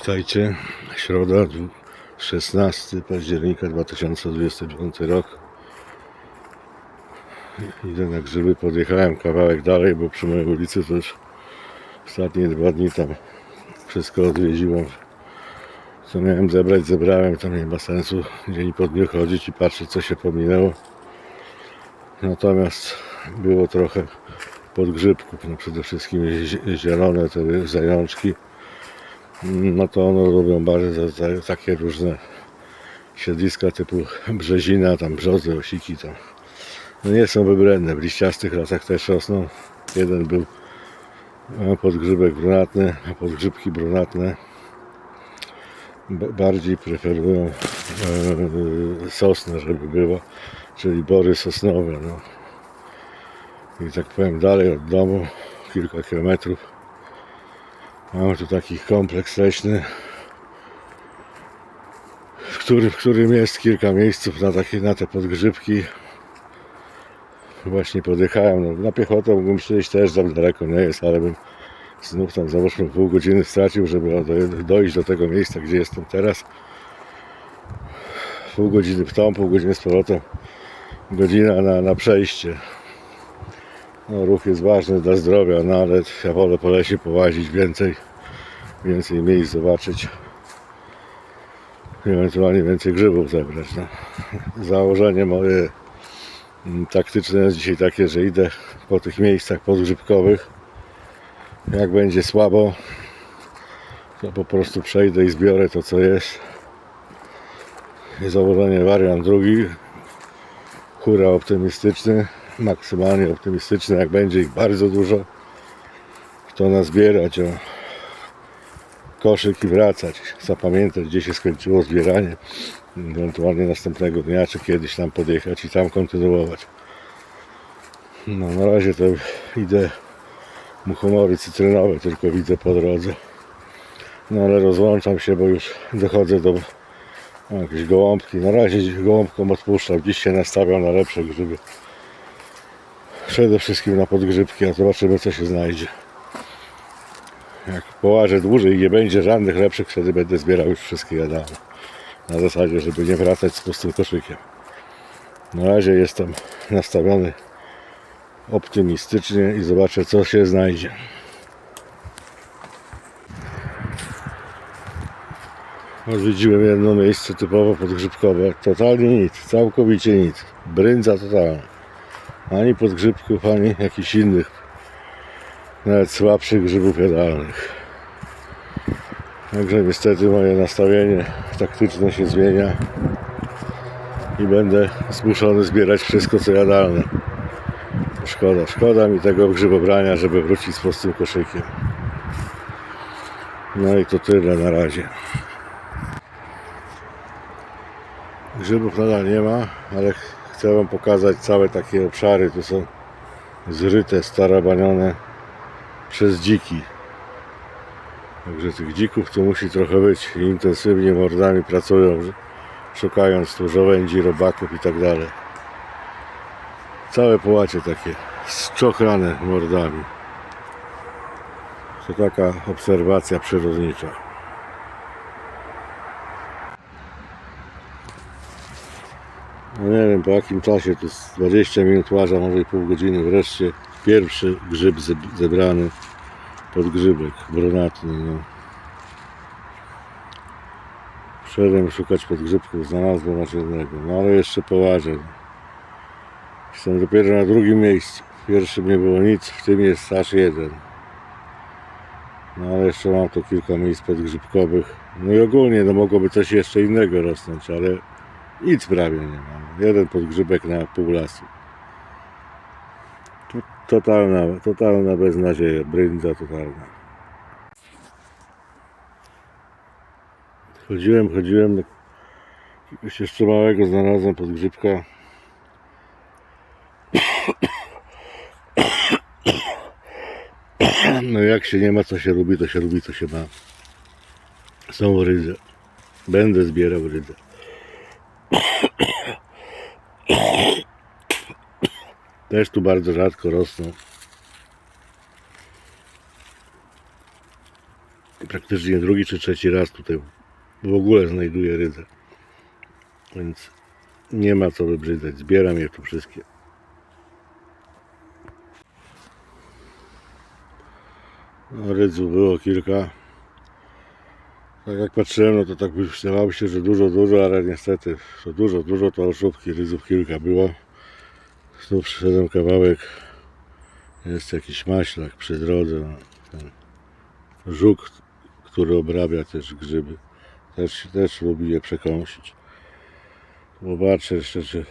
Witajcie. Środa, 16 października 2025 rok. Idę na grzyby, podjechałem kawałek dalej, bo przy mojej ulicy już ostatnie dwa dni tam wszystko odwiedziłem. Co miałem zebrać, zebrałem, to nie ma sensu dzień po dniu chodzić i patrzeć co się pominęło. Natomiast było trochę podgrzybków, no przede wszystkim zie- zielone te zajączki no to one robią bardzo takie różne siedliska typu brzezina, tam brzozy, osiki tam. No nie są wybredne, w liściastych lasach też rosną. Jeden był podgrzybek brunatny, a podgrzybki brunatne bardziej preferują e, sosnę, żeby było, czyli bory sosnowe. No. I tak powiem dalej od domu, kilka kilometrów, Mamy tu taki kompleks leśny, w którym, w którym jest kilka miejsców na, takie, na te podgrzybki. Właśnie podjechałem, no, na piechotę mógłbym przyjść też, tam daleko nie jest, ale bym znów tam załóżmy pół godziny stracił, żeby do, dojść do tego miejsca, gdzie jestem teraz. Pół godziny w tą, pół godziny z powrotem, godzina na, na przejście. No, ruch jest ważny dla zdrowia, no ale ja wolę po lesie połazić więcej, więcej miejsc zobaczyć. I ewentualnie więcej grzybów zebrać. No. Założenie moje mm, taktyczne jest dzisiaj takie, że idę po tych miejscach podgrzybkowych. Jak będzie słabo, to po prostu przejdę i zbiorę to co jest. I założenie wariant drugi, hura optymistyczny maksymalnie optymistyczny, jak będzie ich bardzo dużo, to nazbierać o koszyk i wracać. Zapamiętać, gdzie się skończyło zbieranie, ewentualnie następnego dnia, czy kiedyś tam podjechać i tam kontynuować. No na razie to idę muchomory cytrynowe, tylko widzę po drodze. No ale rozłączam się, bo już dochodzę do jakieś gołąbki. Na razie gołąbkom odpuszczam. Dziś się nastawiam na lepsze grzyby przede wszystkim na podgrzybki, a zobaczymy co się znajdzie. Jak połażę dłużej i nie będzie żadnych lepszych, wtedy będę zbierał już wszystkie jadalne. Na zasadzie, żeby nie wracać z pustym koszykiem. Na razie jestem nastawiony optymistycznie i zobaczę co się znajdzie. Odwiedziłem jedno miejsce typowo podgrzybkowe. Totalnie nic, całkowicie nic. Bryndza totalna ani podgrzybków, ani jakichś innych, nawet słabszych grzybów jadalnych. Także niestety moje nastawienie taktyczne się zmienia i będę zmuszony zbierać wszystko co jadalne. Szkoda, szkoda mi tego grzybobrania, żeby wrócić z pustym koszykiem. No i to tyle na razie. Grzybów nadal nie ma, ale chcę Wam pokazać całe takie obszary. Tu są zryte, starabanione przez dziki. Także tych dzików tu musi trochę być. Intensywnie mordami pracują, szukając tu żołędzi, robaków i tak dalej. Całe połacie takie szczochrane mordami. To taka obserwacja przyrodnicza. No nie wiem po jakim czasie, to jest 20 minut łaża, może i pół godziny, wreszcie pierwszy grzyb ze- zebrany, podgrzybek brunatny. No. Wszedłem szukać podgrzybków, znalazłem aż jednego, no ale jeszcze połażę. Jestem dopiero na drugim miejscu. W pierwszym nie było nic, w tym jest aż jeden. No ale jeszcze mam tu kilka miejsc podgrzybkowych. No i ogólnie no mogłoby coś jeszcze innego rosnąć, ale nic prawie nie mam. Jeden podgrzybek na pół lasu. To- Totalna, totalna beznadzieja, bryndza totalna. Chodziłem, chodziłem, jakiegoś jeszcze małego znalazłem podgrzybka. No jak się nie ma, co się lubi, to się lubi, co się ma. Są rydze. Będę zbierał rydze. Też tu bardzo rzadko rosną. praktycznie drugi czy trzeci raz tutaj w ogóle znajduję rydzę. Więc nie ma co wybrzydzać. Zbieram je tu wszystkie. No, rydzu było kilka. Tak jak patrzyłem, no to tak wydawało się, że dużo, dużo, ale niestety to dużo, dużo to oszówki, rydzów kilka było. Znów przyszedłem kawałek. Jest jakiś maślak przy drodze. No, ten żuk, który obrabia też grzyby. Też, też lubi je przekąsić. Zobaczę jeszcze, czy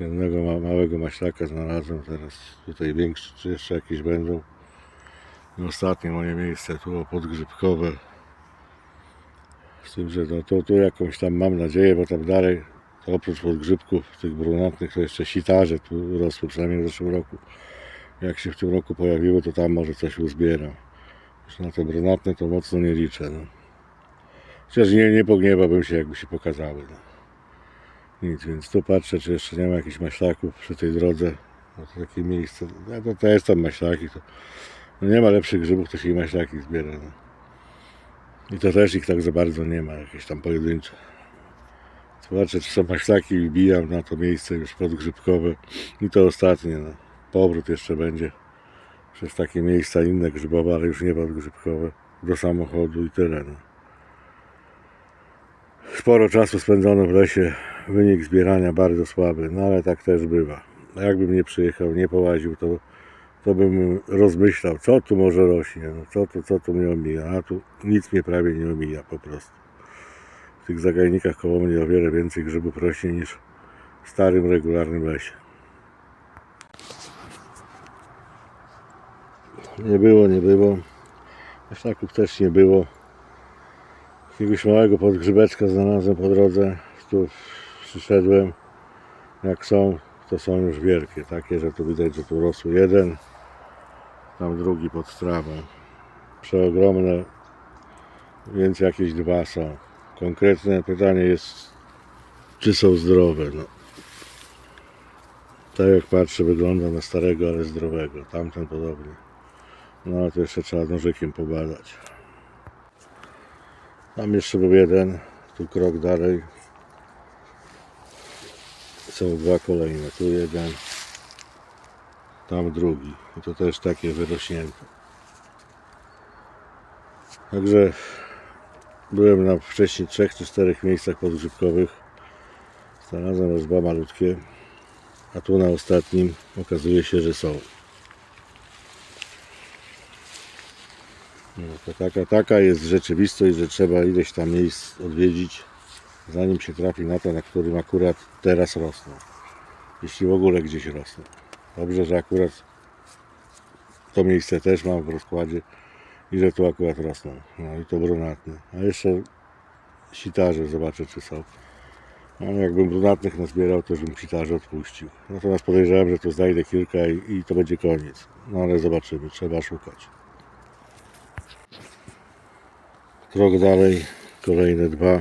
jednego ma, małego maślaka znalazłem teraz. Tutaj większy, czy jeszcze jakieś będą. I ostatnie moje miejsce tu podgrzybkowe. Z tym, że no to tu jakąś tam mam nadzieję, bo tam dalej to oprócz podgrzybków tych brunatnych to jeszcze sitarze tu rosły przynajmniej w zeszłym roku. Jak się w tym roku pojawiły, to tam może coś uzbieram. Już na te brunatne to mocno nie liczę. No. Chociaż nie, nie pogniewałbym się, jakby się pokazały. No. Nic, więc tu patrzę, czy jeszcze nie ma jakichś maślaków przy tej drodze. No to takie miejsce. Ja to też tam maślaki. To, no nie ma lepszych grzybów, to się i maślaki zbiera. No. I to też ich tak za bardzo nie ma, jakieś tam pojedyncze. Zobaczę, czy są maślaki i wbijam na to miejsce już podgrzybkowe. I to ostatnie. No. Powrót jeszcze będzie przez takie miejsca inne grzybowe, ale już nie podgrzybkowe. Do samochodu i tyle. No. Sporo czasu spędzono w lesie. Wynik zbierania bardzo słaby, no ale tak też bywa. Jakbym nie przyjechał, nie połaził, to, to bym rozmyślał, co tu może rośnie, no, co, tu, co tu mnie omija. A tu nic mnie prawie nie omija po prostu. W tych zagajnikach koło mnie o wiele więcej grzybów rośnie niż w starym, regularnym lesie. Nie było, nie było. Maślaków też nie było. Jakiegoś małego podgrzybeczka znalazłem po drodze. Tu przyszedłem. Jak są, to są już wielkie. Takie, że tu widać, że tu rosł jeden. Tam drugi pod trawą. Przeogromne. Więc jakieś dwa są. Konkretne pytanie jest, czy są zdrowe. No. Tak jak patrzę, wygląda na starego, ale zdrowego. Tamten podobnie. No ale to jeszcze trzeba nożykiem pobadać. Tam jeszcze był jeden, tu krok dalej. Są dwa kolejne, tu jeden, tam drugi. I to też takie wyrośnięte. Także byłem na wcześniej trzech czy czterech miejscach podgrzybkowych. Znalazłem aż dwa malutkie, a tu na ostatnim okazuje się, że są. No, to taka, taka jest rzeczywistość, że trzeba ileś tam miejsc odwiedzić, zanim się trafi na to, na którym akurat teraz rosną. Jeśli w ogóle gdzieś rosną. Dobrze, że akurat to miejsce też mam w rozkładzie i że tu akurat rosną. No i to brunatne. A jeszcze sitarze zobaczę, czy są. No, jakbym brunatnych nazbierał, to już bym sitarze odpuścił. Natomiast podejrzewam, że tu znajdę kilka i, i to będzie koniec. No ale zobaczymy, trzeba szukać. Krok dalej, kolejne dwa.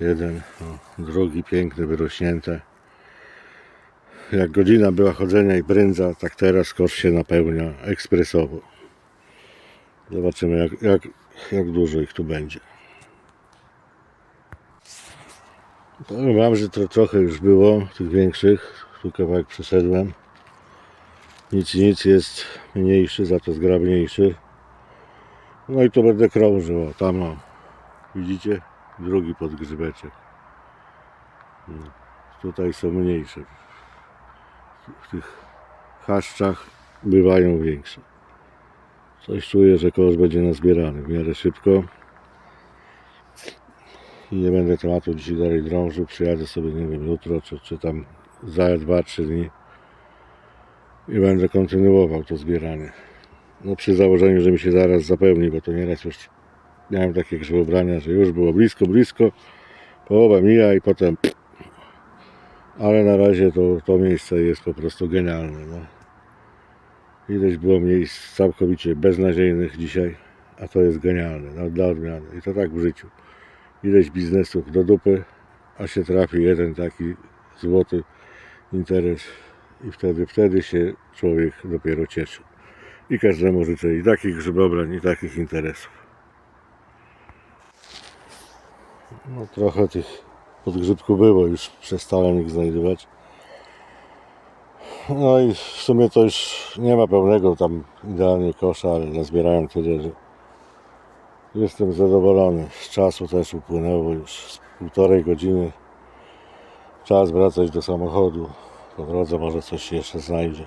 Jeden, o, drogi piękny, wyrośnięte. Jak godzina była chodzenia i brędza, tak teraz kosz się napełnia ekspresowo. Zobaczymy jak, jak, jak dużo ich tu będzie. Powiem wam, że to trochę już było tych większych. Tu kawałek przeszedłem. Nic nic jest mniejszy, za to zgrabniejszy. No i tu będę krążył. Tam. Widzicie? Drugi podgrzybeczek. No. Tutaj są mniejsze. W tych chaszczach bywają większe. Coś czuję, że kosz będzie nazbierany w miarę szybko. I nie będę tematu dzisiaj dalej drążył. Przyjadę sobie, nie wiem, jutro, czy, czy tam za 2-3 dni. I będę kontynuował to zbieranie. No przy założeniu, że mi się zaraz zapełni, bo to nieraz już miałem takie grzybobrania, że już było blisko, blisko, połowa mija i potem ale na razie to, to miejsce jest po prostu genialne. No. Ileś było miejsc całkowicie beznadziejnych dzisiaj, a to jest genialne, no, dla odmiany. I to tak w życiu. Ileś biznesów do dupy, a się trafi jeden taki złoty interes i wtedy, wtedy się człowiek dopiero cieszy. I każdemu życzę i takich grzybobrań, i takich interesów. No trochę tych podgrzybków było, już przestałem ich znajdować. No i w sumie to już nie ma pełnego tam idealnie kosza, ale nazbierałem tyle, że jestem zadowolony. Z czasu też upłynęło już z półtorej godziny. Czas wracać do samochodu. Po drodze może coś się jeszcze znajdzie.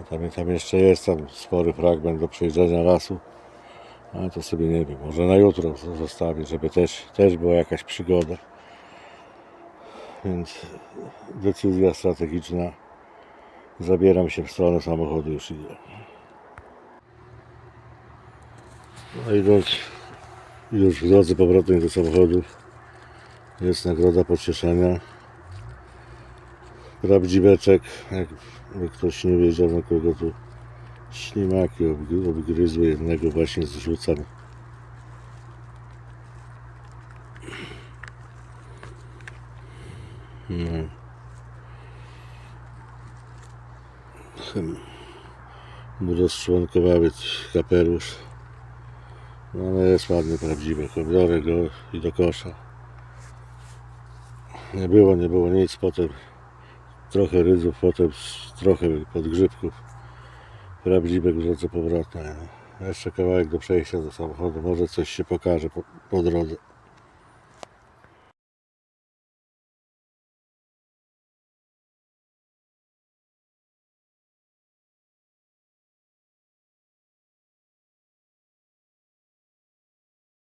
A tam, tam jeszcze jest tam spory fragment do przejrzenia lasu. Ale to sobie nie wiem, może na jutro zostawię, żeby też, też była jakaś przygoda. Więc decyzja strategiczna. Zabieram się w stronę samochodu, już idę. No idąc już w drodze powrotnej do samochodu jest nagroda pocieszenia. Prawdziweczek, jakby ktoś nie wiedział na kogo tu ślimaki obgry- obgryzły jednego właśnie zrzucam. No. Chem- Mu rozczłonkowały kapelusz. No ale jest ładny, prawdziwy. Biorę go i do kosza. Nie było, nie było nic. Potem trochę rydzów, potem trochę podgrzybków. Prawdziwe w drodze powrotnej. Jeszcze kawałek do przejścia do samochodu. Może coś się pokaże po, po drodze.